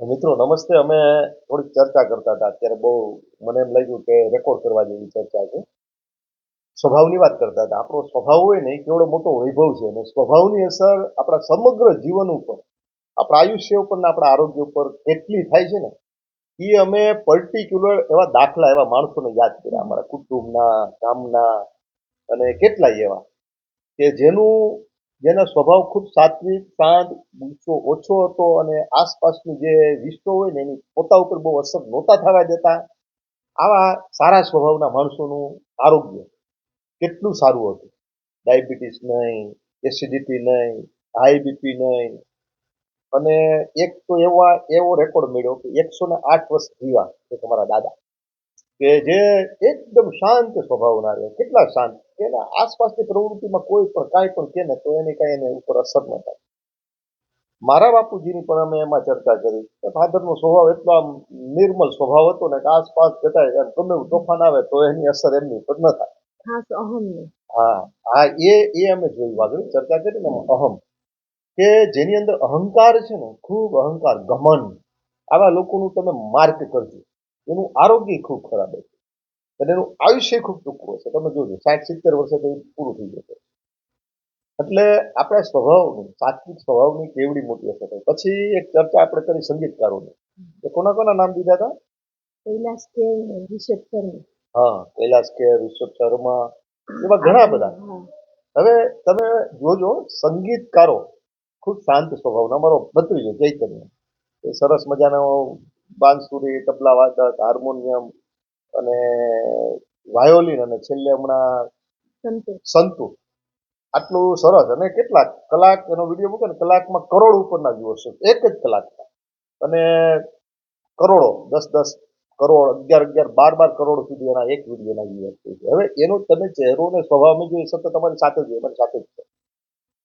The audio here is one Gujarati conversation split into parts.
મિત્રો, નમસ્તે. અમે થોડીક ચર્ચા કરતા હતા. અત્યારે બહુ મને એમ લાગ્યું કે રેકોર્ડ કરવા જેવી ચર્ચા છે. સ્વભાવની વાત કરતા હતા. આપણો સ્વભાવ હોય ને કેવડો મોટો વૈભવ છે અને સ્વભાવની અસર આપણા સમગ્ર જીવન ઉપર, આપણા આયુષ્ય ઉપર ને આપણા આરોગ્ય ઉપર કેટલી થાય છે ને, એ અમે પર્ટિક્યુલર એવા દાખલા, એવા માણસોને યાદ કર્યા. અમારા કુટુંબના, ગામના અને કેટલાય એવા કે જેનું જેનો સ્વભાવ ખૂબ સાત્વિક, શાંત ગુસ્સો ઓછો હતો અને આસપાસની જે વિશ્વ હોય ને એની પોતા ઉપર બહુ અસર નહોતા થવા દેતા. આવા સારા સ્વભાવના માણસોનું આરોગ્ય કેટલું સારું હતું. ડાયાબિટીસ નહીં, એસિડિટી નહીં, હાઈ બીપી નહીં. અને એક તો એવા, એવો રેકોર્ડ મળ્યો કે એકસો ને આઠ વર્ષ જીવા કે તમારા દાદા. કે જે એકદમ શાંત સ્વભાવના રહે કેટલા શાંત? એના આસપાસની પ્રવૃત્તિમાં કોઈ પણ કાંઈ પણ કે ને તો એની કાંઈ એને ઉપર અસર ન થાય. મારા બાપુજીની પણ અમે એમાં ચર્ચા કરી કે ફાધરનો સ્વભાવ એટલો આમ નિર્મલ સ્વભાવ હતો ને કે આસપાસ જતા એમ ગમે એવું તોફાન આવે તો એની અસર એમની ઉપર ન થાય. ખાસ અહમ હા હા એ એ અમે જોયું આગળ ચર્ચા કરી ને અહમ. કે જેની અંદર અહંકાર છે ને ખૂબ અહંકાર ગમન. આવા લોકોનું તમે માર્ક કરજો. એનું આરોગ્ય ખૂબ ખરાબ હશે અને એનું આયુષ્ય ખૂબ ટૂંકું હશે તમે જોજો સાઠ સિત્તેર વર્ષે તો પૂરું થઈ જશે. એટલે આપણા સ્વભાવની સાત્વિક સ્વભાવની કેવડી મોટી અસર થાય. પછી એક ચર્ચા આપણે કરી સંગીતકારોની. એ કોના કોના નામ દીધા હતા? કૈલાસ કે ઋષભ શર્મા. હા કૈલાસ ખેર ઋષભ શર્મા એવા ઘણા બધા. હવે તમે જોજો સંગીતકારો ખૂબ શાંત સ્વભાવના. અમારો ભત્રીજો ચૈતન્ય. એ સરસ મજાનો બાંસુરી તબલા વાદક હાર્મોનિયમ અને વાયોલિન અને છેલ્લે હમણાં સંતુર સંતુ. આટલું સરસ. અને કેટલાક કલાક એનો વીડિયો મૂકે ને કલાકમાં કરોડ ઉપરના વ્યૂઅર્સ એક જ કલાકમાં. અને કરોડો દસ દસ કરોડ અગિયાર અગિયાર બાર બાર કરોડ સુધી એના એક વિડીયોના વ્યુઅર્સ છે હવે એનો તમે ચહેરો ને સ્વભાવમાં જોઈએ સતત તમારી સાથે જ હોય, અમારી સાથે જ છે.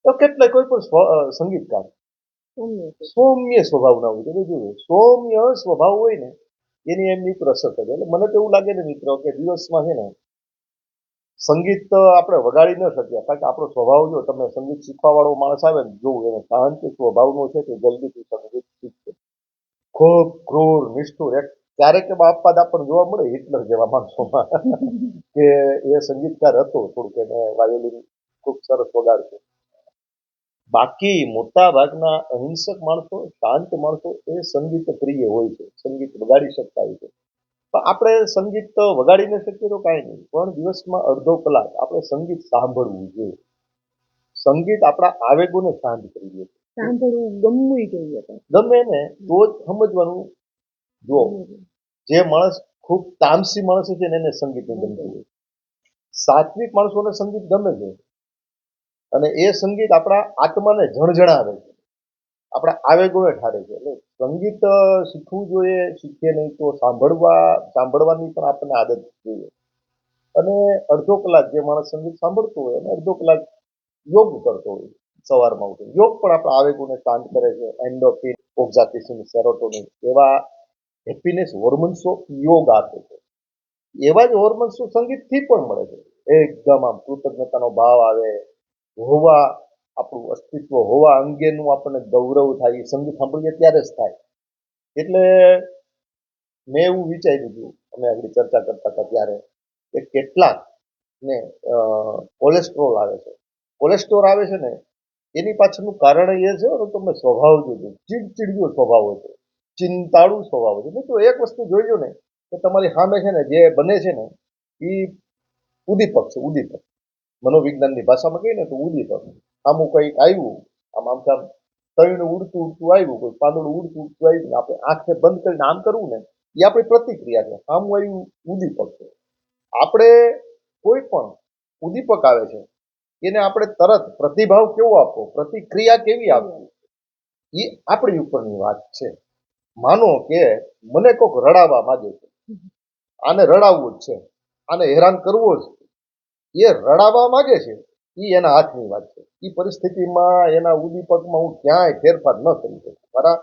તો કેટલાય કોઈ પણ સંગીતકાર સૌમ્ય સ્વભાવના હોય. તમે જોયું સૌમ્ય સ્વભાવ હોય ને, એની એમ મિત્ર થાય એટલે મને તો એવું લાગે ને મિત્રો કે દિવસમાં છે ને, સંગીત આપણે વગાડી ન શકીએ કારણ કે આપણો સ્વભાવ જો તમે સંગીત શીખવા વાળો માણસ આવે ને, જોવું એને શાંત સ્વભાવનો છે કે જલ્દીથી સંગીત શીખશે. ખૂબ ક્રૂર, નિષ્ઠુર. એક ક્યારેક બાપા આપણને જોવા મળે, હિટલર જેવા માણસોમાં, કે એ સંગીતકાર હતો, થોડુંક એને વાયોલિન ખૂબ સરસ વગાડતો. બાકી મોટા ભાગના અહિંસક માણસો શાંત માણસો એ સંગીત પ્રિય હોય છે સંગીત વગાડી શકતા હોય છે. પણ આપણે સંગીત વગાડી ન શકીએ તો કાંઈ નહીં પણ દિવસમાં અડધો કલાક આપણે સંગીત સાંભળવું જોઈએ. સંગીત આપણા આવેગોને શાંત કરી દે સાંભળવું ગમવું જોઈએ ગમે ને તો જ સમજવાનું જો જે માણસ ખૂબ તામસી માણસ છે ને એને સંગીત ગમતું હોય. સાત્વિક માણસોને સંગીત ગમે છે અને એ સંગીત આપણા આત્માને જણજણાવે છે. આપણા આવેગોને ઠારે છે. એટલે સંગીત શીખવું જોઈએ, શીખીએ નહીં તો સાંભળવા, સાંભળવાની પણ આપણને આદત જોઈએ. અને અડધો કલાક જે માણસ સંગીત સાંભળતો હોય અને અડધો કલાક યોગ કરતો હોય સવારમાં ઉઠે યોગ પણ આપણા આવેગોને શાંત કરે છે. એન્ડોફિન ઓક્ઝાટિસિન સેરોટોનિન એવા હેપીનેસ હોર્મોન્સો યોગ આપે છે. એવા જ હોર્મોન્સો સંગીતથી પણ મળે છે. એકદમ આમ કૃતજ્ઞતાનો ભાવ આવે હોવા, આપણું અસ્તિત્વ હોવા અંગેનું આપણને ગૌરવ થાય, એ સંગીત સાંભળીએ ત્યારે જ થાય. એટલે મેં એવું વિચાર્યું હતું, અમે આગળ ચર્ચા કરતા હતા ત્યારે, કે કેટલાક ને કોલેસ્ટ્રોલ આવે છે. કોલેસ્ટ્રોલ આવે છે ને, એની પાછળનું કારણ એ છે તમે સ્વભાવ જોજો. ચીડચીડિયો સ્વભાવ છે. ચિંતાળુ સ્વભાવ છે. તો એક વસ્તુ જોઈજો ને, કે તમારી સામે છે ને, જે બને છે ને એ ઉદ્દીપક છે ઉદ્દીપક મનોવિજ્ઞાનની ભાષામાં કહીએ ને તો ઉદીપક આમું કંઈક આવ્યું, આમ આમ આમ તળીને ઉડતું ઉડતું આવ્યું, કોઈ પાંદડું ઉડતું ઉડતું આવ્યું આપણે આંખને બંધ કરીને આમ કરવું ને, એ આપણી પ્રતિક્રિયા છે. આમ આવ્યું ઉદ્દીપક છે. આપણે કોઈ પણ ઉદ્દીપક આવે છે, એને આપણે તરત પ્રતિભાવ કેવો આપવો, પ્રતિક્રિયા કેવી આપવી, એ આપણી ઉપરની વાત છે. માનો કે મને કોઈક રડાવવા માંગે છે. આને રડાવવું જ છે. આને હેરાન કરવો જ એ રડાવવા માગે છે એ એના હાથની વાત છે. એ પરિસ્થિતિમાં, એના ઉદ્દીપકમાં હું ક્યાંય ફેરફાર ન કરી શકું. મારા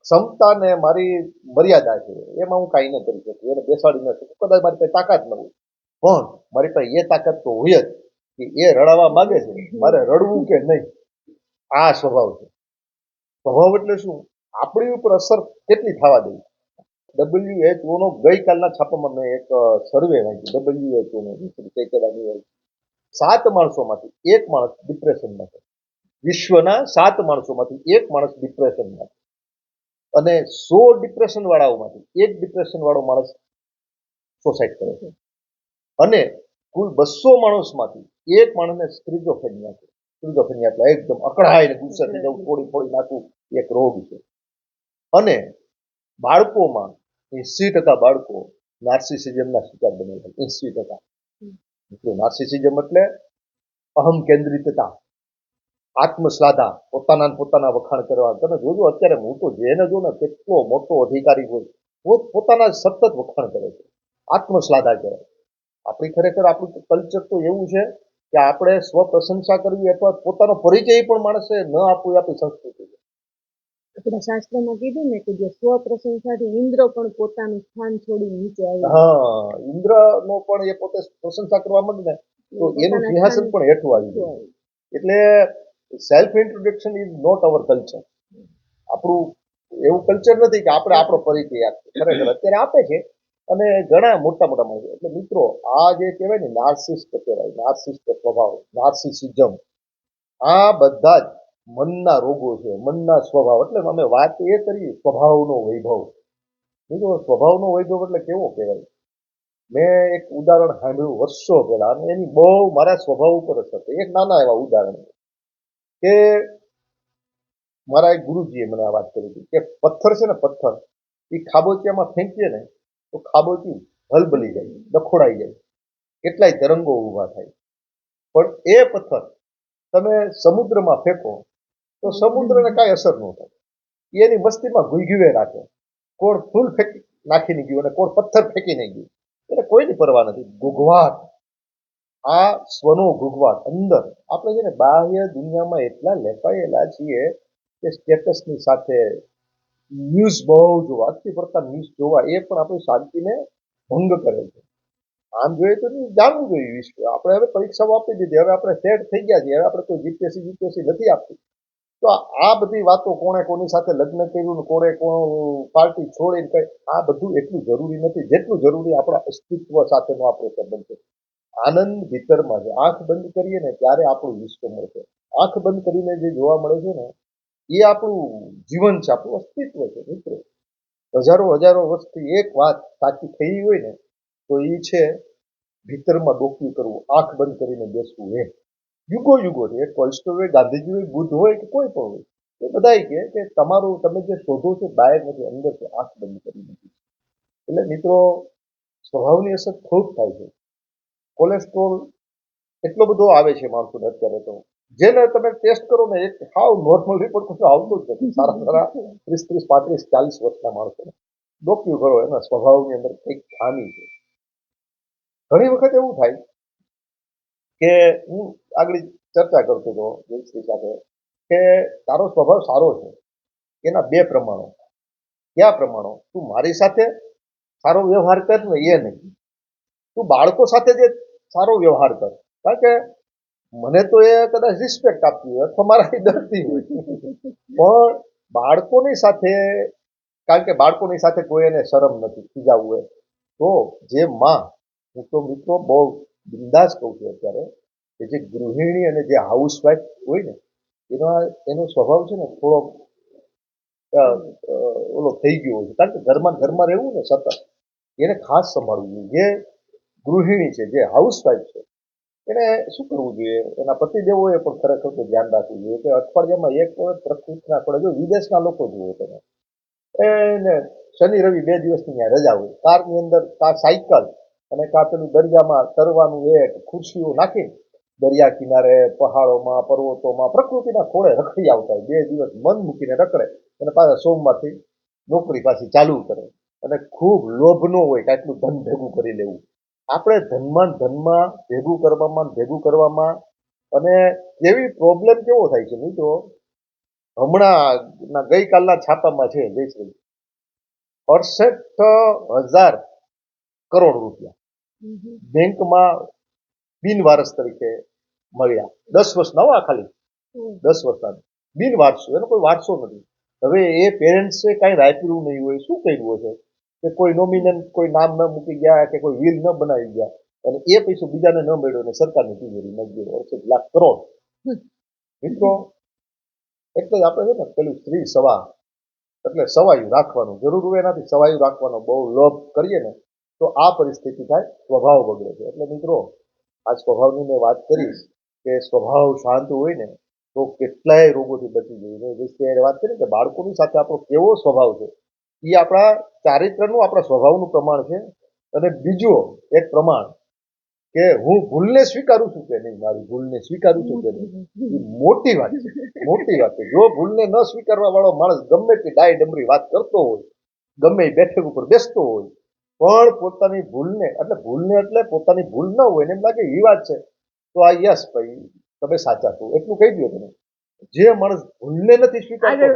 ક્ષમતા ને મારી મર્યાદા છે, એમાં હું કાંઈ ન કરી શકું, એને બેસાડી ન શકું. કદાચ મારી પાસે તાકાત ન હોય. પણ મારી પાસે એ તાકાત તો હોય જ કે એ રડાવવા માગે છે, મારે રડવું કે નહીં, આ સ્વભાવ છે. સ્વભાવ એટલે શું? આપણી ઉપર અસર કેટલી થવા દે? ડબલ્યુએચઓ નો ગઈકાલના છાપામાં મેં એક સર્વે વાંચ્યું. કઈ નો સાત માણસોમાંથી એક માણસ ડિપ્રેશનમાં છે. વિશ્વના સાત માણસોમાંથી એક માણસ ડિપ્રેશનમાં છે. અને સો ડિપ્રેશન વાળાઓમાંથી એક ડિપ્રેશન વાળો માણસ સુસાઇડ કરે છે. અને કુલ બસો માણસમાંથી એક માણસને સ્ક્રિઝોફેનિયા છે. સ્ક્રિઝોફેનિયા એટલે એકદમ અકળાઈને ગુસ્સે જવું થોડી થોડી નાખવું એક રોગ છે. અને બાળકોમાં એસી ટકા બાળકો નાર્સિસિઝમના શિકાર બને છે. એસી ટકા. મિત્રો નાર્સિસિઝમ એટલે અહમ કેન્દ્રિતતા આત્મશ્લાધા પોતાના પોતાના વખાણ કરવા. તમે જોજો, અત્યારે હું તો જેને જો ને, કેટલો મોટો અધિકારી હોય, પોત, પોતાના સતત વખાણ કરે છે આત્મશ્લાધા કહેવાય આપણી ખરેખર આપણું કલ્ચર તો એવું છે કે આપણે સ્વ પ્રશંસા કરવી અથવા પોતાનો પરિચય પણ માણસે ન આપવું આપણી સંસ્કૃતિ છે. આપણા શાસ્ત્રમાં કીધું ને કે જે સ્વ પ્રશંસાથી ઇન્દ્ર પણ પોતાનું સ્થાન છોડી નીચે આવ્યો હા ઇન્દ્રનો પણ એ પોતે પ્રશંસા કરવા માંડે ને તો એનું સિંહાસન પણ હેઠું આવી ગયું. એટલે self introduction is not our culture આપણું એવું કલ્ચર નથી કે આપણે આપણો પરિચય આપીએ. ખરેખર અત્યારે આપે છે અને ઘણા મોટા મોટા માણસો. એટલે મિત્રો આ જે કહેવાય ને નાર્સિસ્ટ કહેવાય નાર્સિસ્ટ સ્વભાવ નાર્સિસિઝમ આ બધા જ મનના રોગો છે, મનના સ્વભાવ. એટલે અમે વાત એ કરી, સ્વભાવનો વૈભવ. બીજો સ્વભાવનો વૈભવ એટલે કેવો કહેવાય? મેં એક ઉદાહરણ સાંભળ્યું વર્ષો પહેલા અને એની બહુ મારા સ્વભાવ ઉપર અસર થઈ. એક નાના એવા ઉદાહરણ કે મારા એક ગુરુજીએ મને આ વાત કરી હતી કે પથ્થર છે ને પથ્થર એ ખાબોચિયામાં ફેંકીએ ને તો ખાબોચી હલબલી જાય દખોડાઈ જાય. કેટલાય તરંગો ઊભા થાય. પણ એ પથ્થર તમે સમુદ્રમાં ફેંકો તો સમુદ્રને કાંઈ અસર ન થાય. એની મસ્તીમાં ગુંગીવે રાખે. કોણ ફૂલ ફેંકી નાખીને ગયું અને કોણ પથ્થર ફેંકીને ગયું. એને કોઈની પરવા નથી. ગુગવાટ આ સ્વનો ગુગવાટ અંદર. આપણે છે ને બાહ્ય દુનિયામાં એટલા લેપાયેલા છીએ કે સ્ટેટસની સાથે ન્યૂઝ બહુ જોવા અતિ પડતા ન્યૂઝ જોવા એ પણ આપણી શાંતિને ભંગ કરે છે. આમ જોઈએ તો જાણવું જોઈએ. વિશ્વ આપણે હવે પરીક્ષાઓ આપી દીધી. હવે આપણે સેટ થઈ ગયા છીએ. હવે આપણે કોઈ જીપીએસસી જીપીએસસી નથી આપતી. તો આ- બધી વાતો કોણે કોની સાથે લગ્ન કર્યું ને કોણે કોણ પાર્ટી છોડીને કઈ, આ બધું એટલું જરૂરી નથી. જેટલું જરૂરી આપણા અસ્તિત્વ સાથેનો આપણો સંબંધ છે. આનંદ ભીતરમાં છે. આંખ બંધ કરીએ ને ત્યારે આપણું વિશ્વ મળશે. આંખ બંધ કરીને જે જોવા મળે છે ને, એ આપણું જીવન છે, આપણું અસ્તિત્વ છે, મિત્રો. હજારો હજારો વર્ષથી એક વાત સાચી થઈ હોય ને, તો એ છે ભીતરમાં ડોક્યું કરવું, આંખ બંધ કરીને બેસવું એ યુગો યુગો એ ટોલ્સ્ટોય ગાંધીજી હોય બુદ્ધ હોય કે કોઈ પણ હોય, એ બધાય કહે કે તમારું, તમે જે શોધો છો, બહાર નથી, અંદર છે, આંખ બંધ કરી દીધી એટલે મિત્રો, સ્વભાવની અસર ખૂબ થાય છે. કોલેસ્ટ્રોલ એટલો બધો આવે છે માણસોને અત્યારે તો. જેને તમે ટેસ્ટ કરો ને એક હાવ નોર્મલ રિપોર્ટ કશું આવતો જ નથી. સારા સારા ત્રીસ ત્રીસ, પાંત્રીસ, ચાલીસ વર્ષના માણસોને. ડોક્યુ કરો એના સ્વભાવની અંદર કંઈક ખામી છે. ઘણી વખત એવું થાય કે હું આગળ ચર્ચા કરતો હતો જયશ્રી સાથે કે તારો સ્વભાવ સારો છે. એના બે પ્રમાણો. કયા પ્રમાણો? તું મારી સાથે સારો વ્યવહાર કર ને એ નહીં. તું બાળકો સાથે જે સારો વ્યવહાર કર. કારણ કે મને તો એ કદાચ રિસ્પેક્ટ આપતી હોય અથવા મારાથી ડરતી હોય. પણ બાળકોની સાથે, કારણ કે બાળકોની સાથે કોઈ એને શરમ નથી. ખીજાવવું એ તો જે માં, હું તો મિત્રો બહુ બિંદાસ કહું છું અત્યારે કે જે ગૃહિણી અને જે હાઉસવાઈફ હોય ને, એનો એનો સ્વભાવ છે ને થોડો ઓલો થઈ ગયો હોય છે. કારણ કે ઘરમાં ઘરમાં રહેવું ને સતત, એને ખાસ સંભાળવું જોઈએ. જે ગૃહિણી છે, જે હાઉસવાઈફ છે, એને શું કરવું જોઈએ? એના પતિદેવોએ પણ ખરેખર તો ધ્યાન રાખવું જોઈએ કે અઠવાડિયામાં એક વખત પ્રકૃતિના પડે જો વિદેશના લોકો જુઓ તમે એને શનિ રવિ બે દિવસની ત્યાં રજા હોય. કારની અંદર કાર સાયકલ અને કાં દરિયામાં તરવાનું એક ખુરશીઓ નાખી દરિયા કિનારે, પહાડોમાં, પર્વતોમાં, પ્રકૃતિના ખોળે રખડી આવતા હોય. બે દિવસ મન મૂકીને રખડે અને પાછા સોમવારથી નોકરી પાછી ચાલુ કરે. અને ખૂબ લોભ ન હોય કે આટલું ધન ભેગું કરી લેવું. આપણે ધનમાં ધનમાં, ભેગું કરવામાં ભેગું કરવામાં અને એવી પ્રોબ્લેમ કેવો થાય છે મિત્રો? હમણાં ના ગઈકાલના છાપામાં છે, જયશ્રી. અડસઠ હજાર કરોડ રૂપિયા. બેંકમાં બિનવારસ તરીકે મળ્યા. દસ વર્ષ નવા ખાલી. દસ વર્ષના બિન વારસો એનો કોઈ વારસો નથી. હવે એ પેરેન્ટ્સે કાંઈ રાખ્યું નહીં હોય શું કર્યું હશે? કે કોઈ નોમિનન કોઈ નામ ન મૂકી ગયા કે કોઈ વિલ ન બનાવી ગયા. અને એ પૈસો બીજાને ન મળ્યો અને સરકારની તિજોરી ગયો. અડસઠ લાખ કરોડ. મિત્રો એટલે આપણે છે ને પેલું સ્ત્રી સવા. એટલે સવાયું રાખવાનું. જરૂર હોય એનાથી સવાયું રાખવાનો બહુ લોભ કરીએ ને તો આ પરિસ્થિતિ થાય, સ્વભાવ બગડે છે. એટલે મિત્રો, આ સ્વભાવની મેં વાત કરીશ કે સ્વભાવ શાંત હોય ને, તો કેટલાય રોગોથી બચી જઈએ મેં વાત કરી કે બાળકોની સાથે આપણો કેવો સ્વભાવ છે એ આપણા ચારિત્રનું, આપણા સ્વભાવનું પ્રમાણ છે. અને બીજો એક પ્રમાણ કે હું ભૂલને સ્વીકારું છું કે નહીં, મારી ભૂલને સ્વીકારું છું કે નહીં મોટી વાત છે. મોટી વાત છે. જો ભૂલને ન સ્વીકારવા વાળો માણસ ગમે તે ડાય ડમરી વાત કરતો હોય, ગમે બેઠક ઉપર બેસતો હોય પણ પોતાની ભૂલને એટલે ભૂલને એટલે પોતાની ભૂલ ન હોય ને એમ લાગે એ વાત છે. તો આ યસ ભાઈ તમે સાચા છો. એટલું કહી દો તમે. જે માણસ ભૂલને નથી સ્વીકારતો.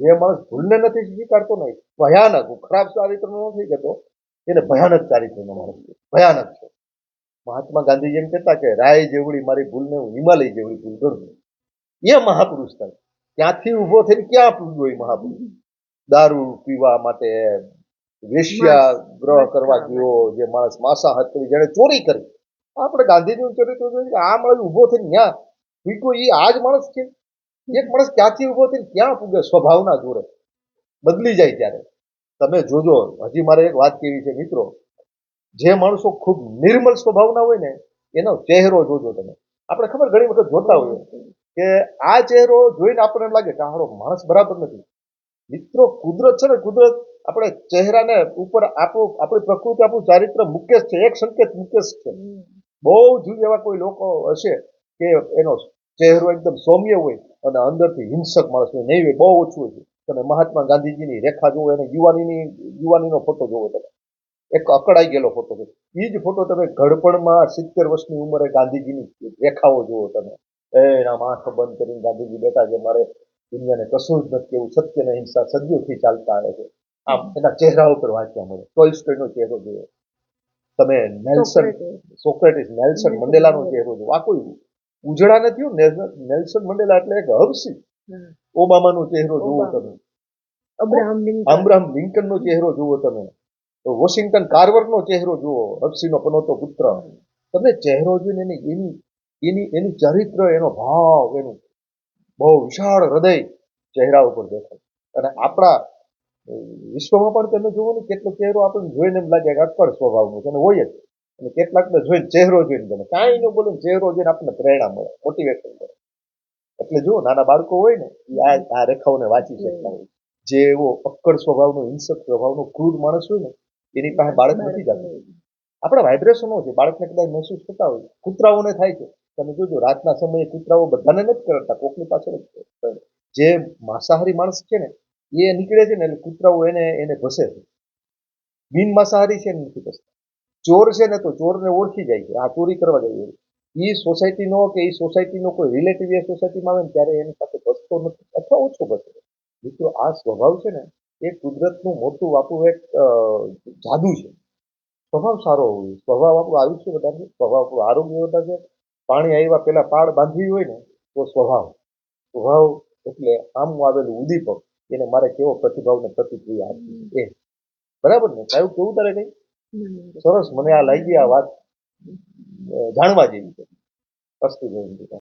જે માણસ ભૂલને નથી સ્વીકારતો નહીં ભયાનક ખરાબ ચારિત્રનો નથી કહેતો એને ભયાનક ચારિત્રનો માણસ છે ભયાનક છે. મહાત્મા ગાંધીજી એમ કહેતા કે રાય જેવડી મારી ભૂલને હું હિમાલય જેવડી ભૂલ કરું એ મહાપુરુષ થાય. ત્યાંથી ઊભો થઈને ક્યાં પૂગ્યો એ મહાપુરુષ? દારૂ પીવા માટે વેશ્યા ગ્રહ કરવા ગયો જે માણસ માંસાહાર કરી જેણે ચોરી કરી. આપણે ગાંધીજીનું ચરિત્ર આ માણસ ઊભો થઈને ત્યાં બીજો એ આ જ માણસ છે. એક માણસ ક્યાંથી ઊભો થઈને ક્યાં પૂગે? સ્વભાવના જોડે. બદલી જાય ત્યારે. તમે જોજો હજી મારે એક વાત કેવી છે મિત્રો. જે માણસો ખૂબ નિર્મલ સ્વભાવના હોય ને એનો ચહેરો જોજો તમે. આપણે ખબર ઘણી વખત જોતા હોઈએ કે આ ચહેરો જોઈને આપણને લાગે કે હારો માણસ બરાબર નથી. મિત્રો કુદરત છે ને કુદરત આપણે ચહેરાને ઉપર આપણું આપણી પ્રકૃતિ આપણું ચારિત્ર મુકેશ છે એક સંકેત મુકેશ છે. બહુ જુદી એવા કોઈ લોકો હશે કે એનો ચહેરો એકદમ સૌમ્ય હોય અને અંદરથી હિંસક માણસ હોય નહીં હોય બહુ ઓછું હોય છે. તમે મહાત્મા ગાંધીજીની રેખા જુઓ એને યુવાનીની યુવાનીનો ફોટો જુઓ તમે. એક અકળાઈ ગયેલો ફોટો છે. એ જ ફોટો તમે ઘડપણમાં સિત્તેર વર્ષની ઉંમરે ગાંધીજીની રેખાઓ જુઓ તમે. એના આંખ બંધ કરીને ગાંધીજી બેઠા છે મારે દુનિયાને કશું જ નથી એવું સત્ય ને હિંસા સદીઓથી ચાલતા આવે છે. આમ એના ચહેરા ઉપર વાંચવા મળે ટોલ્સ્ટોયનો ચહેરો જુઓ તમે નેલ્સન સોક્રેટિસ. નેલ્સન મંડેલાનો ચહેરો જોયો. આ કોઈ ઉજળા નથી. નેલ્સન મંડેલા એટલે એક હબસી ઓબામાનો ચહેરો જુઓ તમે. અબ્રાહમ લિંકનનો ચહેરો જુઓ તમે. વોશિંગ્ટન કાર્વરનો ચહેરો જુઓ. હબસીનો પનોતો પુત્ર. તમે ચહેરો જોઈને એની એની એની એનું ચરિત્ર એનો ભાવ એનું બહુ વિશાળ હૃદય ચહેરા ઉપર દેખાય. અને આપણા વિશ્વમાં પણ તમે જુઓ ને કેટલો ચહેરો આપણને જોઈને એમ લાગે કે અક્કડ સ્વભાવનું છે અને હોય જ. અને કેટલાકને જોઈને ચહેરો જોઈને ગમે. કાંઈ ન બોલે ચહેરો જોઈને આપણને પ્રેરણા મળે મોટિવેશન મળે. એટલે જુઓ, નાના બાળકો હોય ને, એ આ આ રેખાઓને વાંચી શકતા હોય. જે એવો અક્કડ સ્વભાવનો, હિંસક સ્વભાવનો, ક્રૂર માણસ હોય ને, એની પાસે બાળક નથી જતું. આપણા વાઇબ્રેશનો છે બાળકને કદાચ મહેસૂસ થતા હોય, કૂતરાઓને થાય છે. તમે જોજો, રાતના સમયે કૂતરાઓ બધાને નથી કરતા, કોકની પાછળ જ જે માંસાહારી માણસ છે ને એ નીકળે છે ને એટલે કૂતરાઓ એને એને ભસે છે. બિન માંસાહારી છે ને નથી ઘસતા. ચોર છે ને તો ચોરને ઓળખી જાય છે. આ ચોરી કરવા જાય એ સોસાયટીનો કે એ સોસાયટીનો કોઈ રિલેટિવ એ સોસાયટીમાં આવે ને ત્યારે એની સાથે ઘસતો નથી અથવા ઓછો ઘસે. મિત્રો, આ સ્વભાવ છે ને એ કુદરતનું મોટું આપણું એક જાદુ છે. સ્વભાવ સારો હોવો જોઈએ. સ્વભાવ આપણું આયુષ્ય વધારશે સ્વભાવ આપણું આરોગ્ય વધારે પાણી આવ્યા પહેલાં પાળ બાંધવી હોય ને તો સ્વભાવ. સ્વભાવ એટલે આમ આવેલું ઉદીપક. એને મારે કેવો પ્રતિભાવ ને પ્રતિક્રિયા આપવી એ. બરાબર ને? કયું કેવું તારે કઈ? સરસ મને આ લાગી આ વાત જાણવા જેવી છે. અસ્તુ જયંતી